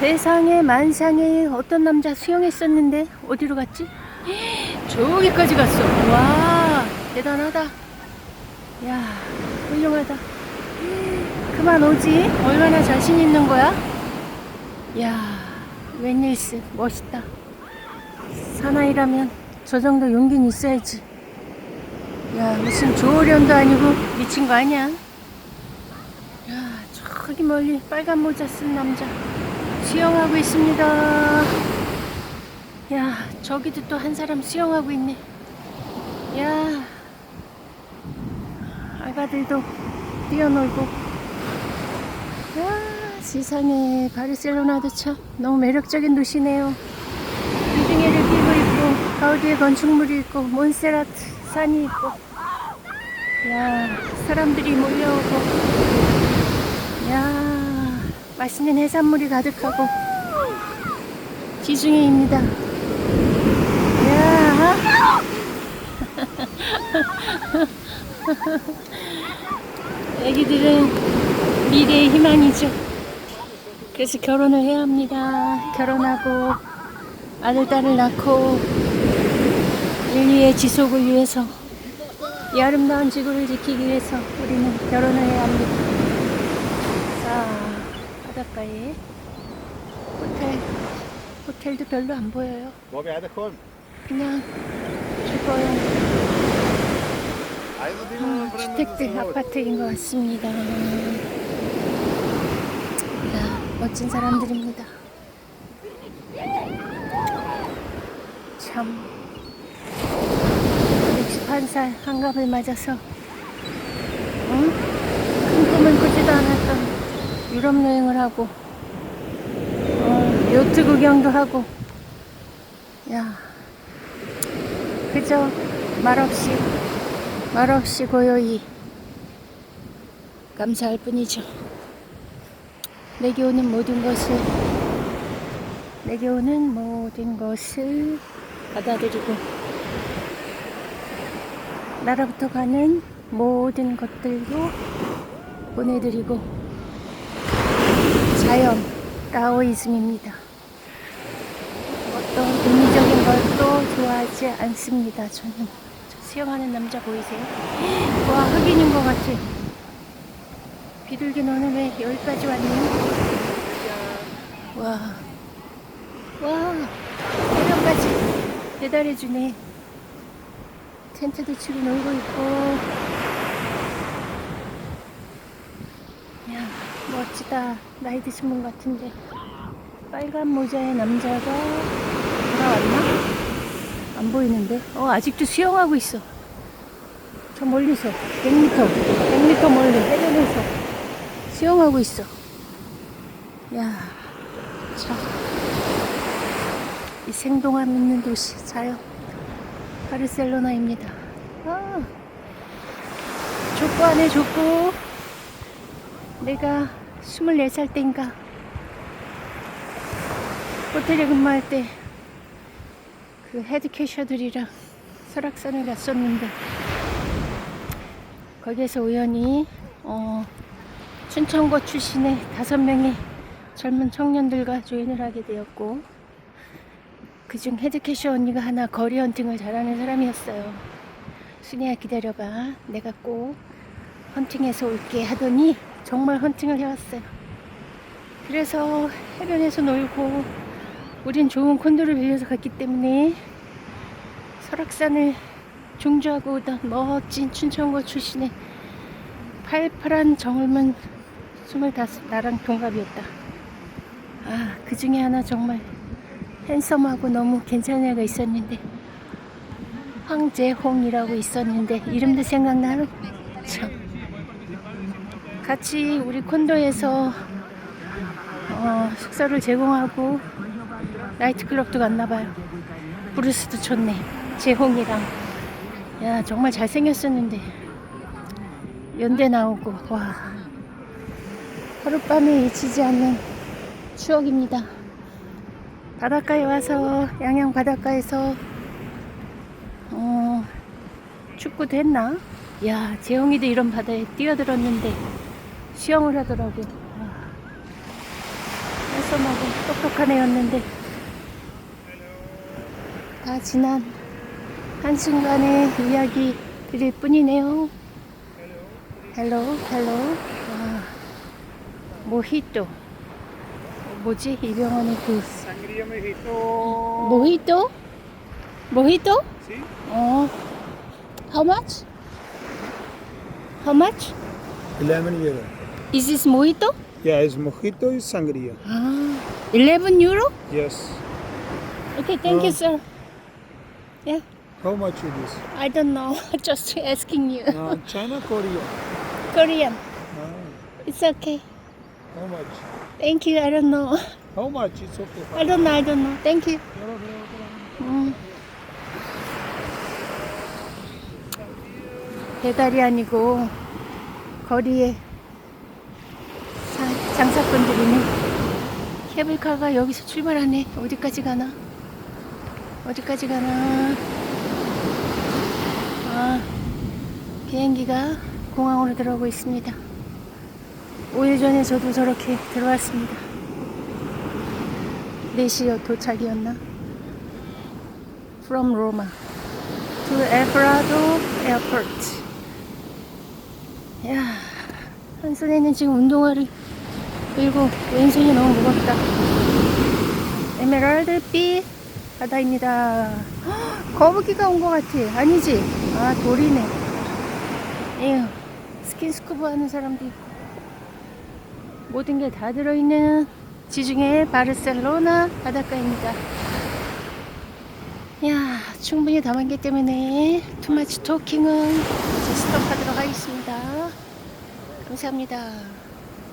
세상에 만상에 어떤 남자 수영했었는데 어디로 갔지? 저기까지 갔어. 와 대단하다. 야 훌륭하다. 그만 오지? 얼마나 자신 있는 거야? 야 웬일스 멋있다. 사나이라면 저 정도 용기는 있어야지. 야 무슨 조련도 아니고 미친 거 아니야? 야 저기 멀리 빨간 모자 쓴 남자 수영하고 있습니다. 야 저기도 또 한 사람 수영하고 있네. 야 아가들도 뛰어놀고. 야 세상에 바르셀로나도 참 너무 매력적인 도시네요. 비등에를 끼고 있고 가우디의 건축물이 있고 몬세라트 산이 있고 야 사람들이 몰려오고 야 맛있는 해산물이 가득하고 지중해입니다. 야. 애기들은 미래의 희망이죠. 그래서 결혼을 해야 합니다. 결혼하고 아들 딸을 낳고 인류의 지속을 위해서 이 아름다운 지구를 지키기 위해서 우리는 결혼을 해야 합니다. 자, 바닷가에 호텔, 호텔도 별로 안 보여요. Er gewoon? 그냥 죽어요. Die 주택들 아파트인 것 같습니다. 야, 멋진 사람들입니다. 참 61살 한갑을 맞아서 응? 큰 꿈을 꾸지도 않았던 유럽 여행을 하고 어, 요트 구경도 하고 야 그저 말없이 말없이 고요히 감사할 뿐이죠. 내게 오는 모든 것을 내게 오는 모든 것을 받아들이고 나로부터 가는 모든 것들도 보내드리고 자연 따오이즘입니다. 어떤 인위적인 것도 좋아하지 않습니다. 저는 저 수영하는 남자 보이세요? 와 흑인인 것 같아. 비둘기 너는 왜 여기까지 왔니? 와, 와, 해변까지 배달해주네. 텐트도 치고 놀고 있고. 야, 멋지다. 나이 드신 분 같은데. 빨간 모자의 남자가 돌아왔나? 안 보이는데? 어, 아직도 수영하고 있어. 저 멀리서. 100m. 100m 멀리 해변에서 수영하고 있어. 야, 참. 이 생동함 있는 도시, 자연. 바르셀로나입니다. 아, 족구 안에 족구. 내가 24살 때인가 호텔에 근무할 때 그 헤드캐셔들이랑 설악산을 갔었는데 거기에서 우연히 어, 춘천고 출신의 다섯 명의 젊은 청년들과 조인을 하게 되었고 그중 헤드캐셔 언니가 하나 거리 헌팅을 잘하는 사람이었어요. 순이야 기다려봐. 내가 꼭 헌팅해서 올게 하더니 정말 헌팅을 해왔어요. 그래서 해변에서 놀고 우린 좋은 콘도를 빌려서 갔기 때문에 설악산을 종주하고 오던 멋진 춘천고 출신의 팔팔한 젊은 스물다섯 나랑 동갑이었다. 아, 그 중에 하나 정말 핸섬하고 너무 괜찮은 애가 있었는데 황재홍이라고 있었는데 이름도 생각나는 참 같이 우리 콘도에서 어, 숙소를 제공하고 나이트클럽도 갔나봐요. 브루스도 좋네. 재홍이랑. 야 정말 잘생겼었는데. 연대 나오고 와. 하룻밤에 잊히지 않는 추억입니다. 바닷가에 와서 양양 바닷가에서 어, 축구도 했나? 야 재홍이도 이런 바다에 뛰어들었는데 수영을 하더라고. 와. 해서하고 똑똑한 애였는데 다 지난 한순간의 이야기들일 뿐이네요. 헬로 헬로 아, 모히또 뭐지 이병헌의 그. 모히또 모히또. 어 how much how much 11 euro. Is this mojito? Yeah, it's mojito, it's sangria. Ah, 11 euro? Yes. Okay, thank uh, you, sir. Yeah. How much it is? I don't know. Just asking you. Uh, China, Korea. Korean. Ah. It's okay. How much? Thank you. I don't know. How much? It's okay. I don't know. I don't know. Thank you. 음. 배달이 아니고 거리에 장사꾼들이네. 케이블카가 여기서 출발하네. 어디까지 가나? 어디까지 가나? 아, 비행기가 공항으로 들어오고 있습니다. 5일 전에 저도 저렇게 들어왔습니다. 4시 도착이었나? from Roma to Alvarado Airport. 야, 한 손에는 지금 운동화를 들고 왼손이 너무 무겁다. 에메랄드빛 바다입니다. 헉, 거북이가 온 것 같아. 아니지? 아, 돌이네. 에휴, 스킨스쿠버 하는 사람도 있고. 모든 게 다 들어있는 지중해 바르셀로나 바닷가입니다. 야, 충분히 담았기 때문에 투마치 토킹은 이제 스톱하도록 하겠습니다. 감사합니다.